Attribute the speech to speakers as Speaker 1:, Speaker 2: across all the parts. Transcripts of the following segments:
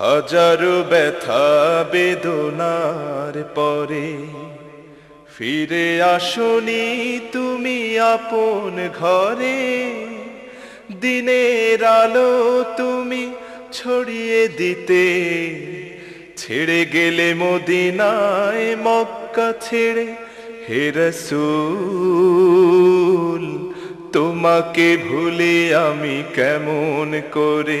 Speaker 1: হাজারো ব্যথা বেদনার পরে ফিরে আসনি তুমি আপন ঘরে। দিনের আলো তুমি ছড়িয়ে দিতে, ছেড়ে গেলে মদিনায় মক্কা ছেড়ে হে রসূল, তোমাকে ভুলে আমি কেমন করে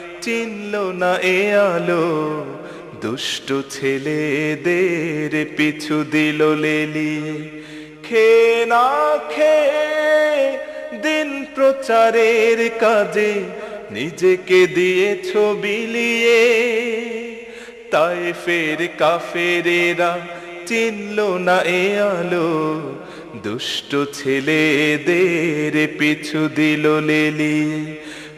Speaker 1: চিনল না এ আলো। দুষ্ট ছেলেদের পিছু দিল লেলিয়ে খে না খে দিন প্রচারের কাজে নিজেকে দিয়েছ বিলিয়ে তাই ফের কাফেরেরা চিনল না এ আলো। দুষ্ট ছেলেদের পিছু দিল লেলিয়ে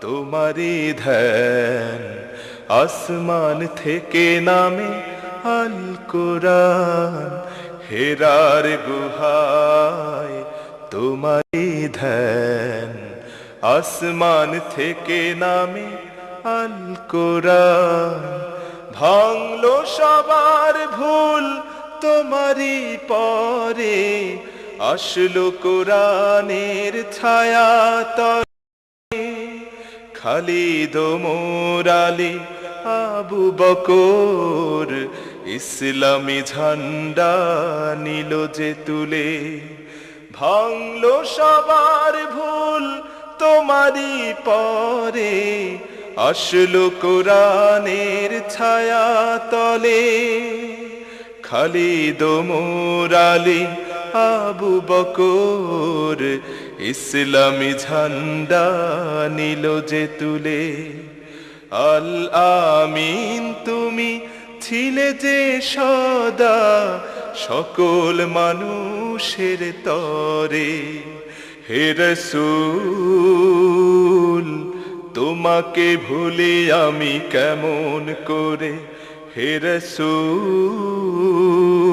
Speaker 1: তোমারই ধ্যান। আসমান থেকে নামে আল কোরআন। হেরার গুহায় তোমারই ধ্যান। আসমান থেকে নামে আল কোরআন। ভাঙলো সবার ভুল তোমারই পরে। আসলো কোরআনের ছায়া খালিদ মোরালি আবু বকর, ইসলামী ঝান্ডা নিল যে তুলে। ভাঙলো সবার ভুল তোমারই পরে, আসলো কোরআনের ছায়া তলে। খালিদ মোরালি আবু বকর, ইসলামী ঝান্ডা নিল যে তুলে। আল আমিন, তুমি ছিলে যে সদা সকল মানুষের তরে। হে রসূল, তোমাকে ভুলে আমি কেমন করে? হে রসূল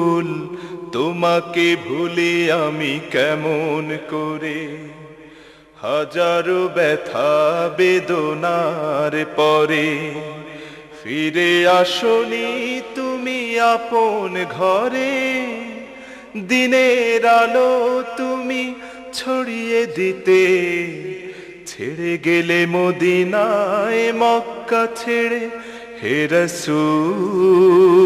Speaker 1: তোমাকে ভুলে আমি কেমন করে? হাজারো ব্যথা, বেদনার পরে ফিরে আসনি তুমি আপন ঘরে। দিনের আলো তুমি ছড়িয়ে দিতে, ছেড়ে গেলে মদিনায় মক্কা ছেড়ে হে রসূল।